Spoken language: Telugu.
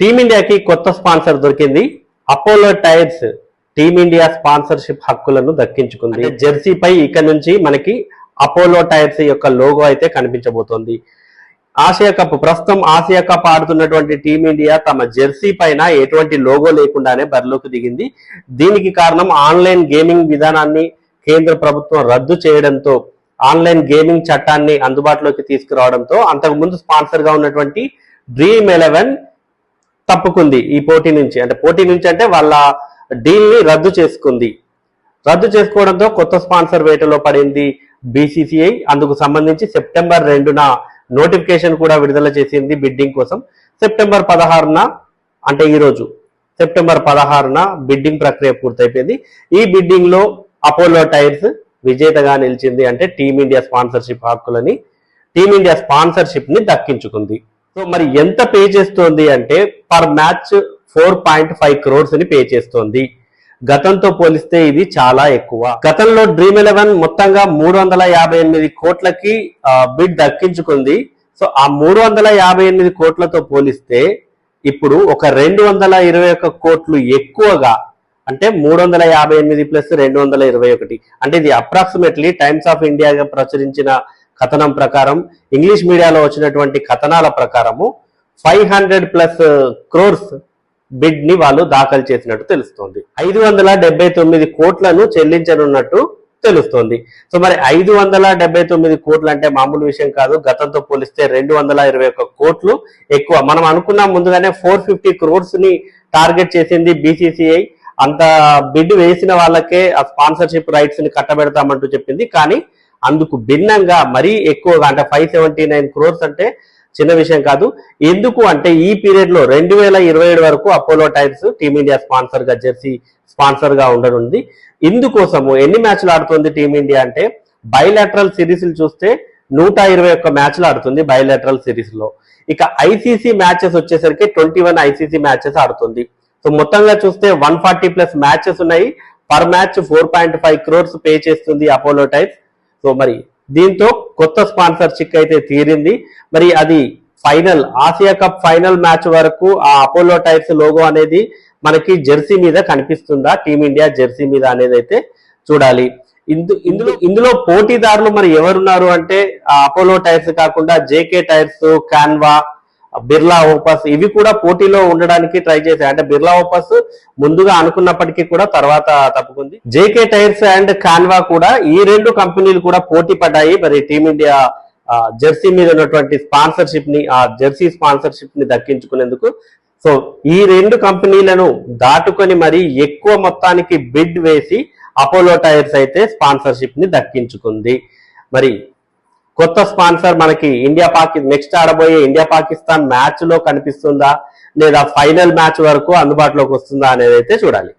టీమిండియాకి కొత్త స్పాన్సర్ దొరికింది అపోలో టైర్స్. టీమిండియా స్పాన్సర్షిప్ హక్కులను దక్కించుకుంది. జెర్సీపై ఇక నుంచి మనకి అపోలో టైర్స్ యొక్క లోగో అయితే కనిపించబోతోంది. ఆసియా కప్ ప్రస్తుతం ఆసియా కప్ ఆడుతున్నటువంటి టీమిండియా తమ జెర్సీ పైన ఎటువంటి లోగో లేకుండానే బరిలోకి దిగింది. దీనికి కారణం ఆన్లైన్ గేమింగ్ విధానాన్ని కేంద్ర ప్రభుత్వం రద్దు చేయడంతో ఆన్లైన్ గేమింగ్ చట్టాన్ని అందుబాటులోకి తీసుకురావడంతో అంతకుముందు స్పాన్సర్గా ఉన్నటువంటి డ్రీమ్ ఎలెవెన్ తప్పుకుంది ఈ పోటీ నుంచి. అంటే పోటీ నుంచి అంటే వాళ్ళ డీల్ని రద్దు చేసుకుంది. రద్దు చేసుకోవడంతో కొత్త స్పాన్సర్ వేటలో పడింది బీసీసీఐ. అందుకు సంబంధించి సెప్టెంబర్ రెండున నోటిఫికేషన్ కూడా విడుదల చేసింది బిడ్డింగ్ కోసం. సెప్టెంబర్ పదహారున అంటే ఈ రోజు సెప్టెంబర్ పదహారున బిడ్డింగ్ ప్రక్రియ పూర్తయిపోయింది. ఈ బిడ్డింగ్లో అపోలో టైర్స్ విజేతగా నిలిచింది అంటే టీమిండియా స్పాన్సర్షిప్ హక్కులని టీమిండియా స్పాన్సర్షిప్ని దక్కించుకుంది. సో మరి ఎంత పే చేస్తోంది అంటే per match four point five క్రోర్స్ని pay చేస్తోంది. గతంతో పోలిస్తే ఇది చాలా ఎక్కువ. గతంలో డ్రీమ్ ఎలెవెన్ మొత్తంగా మూడు వందల యాభై ఎనిమిది కోట్లకి బిడ్ దక్కించుకుంది. సో ఆ మూడు వందల యాభై ఎనిమిది కోట్లతో పోలిస్తే ఇప్పుడు ఒక రెండు వందల ఇరవై ఒక్క కోట్లు ఎక్కువగా అంటే మూడు వందల యాభై ఎనిమిది ప్లస్ రెండు వందల ఇరవై ఒకటి. అంటే ఇది అప్రాక్సిమేట్లీ టైమ్స్ ఆఫ్ ఇండియాగా ప్రచురించిన కథనం ప్రకారం ఇంగ్లీష్ మీడియాలో వచ్చినటువంటి కథనాల ప్రకారము ఫైవ్ హండ్రెడ్ ప్లస్ క్రోర్స్ బిడ్ని వాళ్ళు దాఖలు చేసినట్టు తెలుస్తోంది. ఐదు వందల డెబ్బై తొమ్మిది కోట్లను చెల్లించనున్నట్టు తెలుస్తోంది. సో మరి ఐదు వందల డెబ్బై తొమ్మిది కోట్లు అంటే మామూలు విషయం కాదు. గతంతో పోలిస్తే రెండు వందల ఇరవై ఒక్క కోట్లు ఎక్కువ. మనం అనుకున్నాం ముందుగానే ఫోర్ ఫిఫ్టీ క్రోర్స్ని టార్గెట్ చేసింది బీసీసీఐ. అంత బిడ్ వేసిన వాళ్ళకే ఆ స్పాన్సర్షిప్ రైట్స్ని కట్టబెడతామంటూ చెప్పింది. కానీ అందుకు భిన్నంగా మరీ ఎక్కువగా అంటే ఫైవ్ సెవెంటీ నైన్ క్రోర్స్ అంటే చిన్న విషయం కాదు. ఎందుకు అంటే ఈ పీరియడ్లో రెండు వేల ఇరవై ఏడు వరకు అపోలో టైర్స్ టీమిండియా స్పాన్సర్గా జెర్సీ స్పాన్సర్గా ఉండనుంది. ఇందుకోసము ఎన్ని మ్యాచ్లు ఆడుతుంది టీమిండియా అంటే బైలాటరల్ సిరీస్ చూస్తే నూట ఇరవై ఒక్క మ్యాచ్లు ఆడుతుంది బైలాటరల్ సిరీస్లో. ఇక ఐసీసీ మ్యాచెస్ వచ్చేసరికి ట్వంటీ వన్ ఐసీసీ మ్యాచెస్ ఆడుతుంది. సో మొత్తంగా చూస్తే వన్ ఫార్టీ ప్లస్ మ్యాచెస్ ఉన్నాయి. Per match four point five crores pay చేస్తుంది అపోలో టైర్స్ సో మరి దీంతో కొత్త స్పాన్సర్షిప్ అయితే తీరింది. మరి అది final Asia cup final match వరకు ఆ అపోలో టైర్స్ లోగో అనేది మనకి జెర్సీ మీద కనిపిస్తుందా? టీమిండియా జెర్సీ మీద అనేది అయితే చూడాలి. ఇందు ఇందులో ఇందులో పోటీదారులు మరి ఎవరున్నారు అంటే ఆ అపోలో టైర్స్ కాకుండా జేకే టైర్స్ కాన్వా బిర్లా ఓపాస్ ఇవి కూడా పోటీలో ఉండడానికి ట్రై చేశాయి. అంటే బిర్లా ఓపాస్ ముందుగా అనుకున్నప్పటికీ కూడా తర్వాత తప్పుకుంది. జేకే టైర్స్ అండ్ కాన్వా కూడా ఈ రెండు కంపెనీలు కూడా పోటీ పడ్డాయి. మరి టీమిండియా జెర్సీ మీద ఉన్నటువంటి స్పాన్సర్షిప్ని ఆ జెర్సీ స్పాన్సర్షిప్ని దక్కించుకునేందుకు. సో ఈ రెండు కంపెనీలను దాటుకొని మరి ఎక్కువ మొత్తానికి బిడ్ వేసి అపోలో టైర్స్ అయితే స్పాన్సర్షిప్ని దక్కించుకుంది. మరి కొత్త స్పాన్సర్ మనకి ఇండియా పాకి నెక్స్ట్ ఆడబోయే ఇండియా పాకిస్తాన్ మ్యాచ్లో కనిపిస్తుందా లేదా ఫైనల్ మ్యాచ్ వరకు అందుబాటులోకి వస్తుందా అనేది అయితే చూడాలి.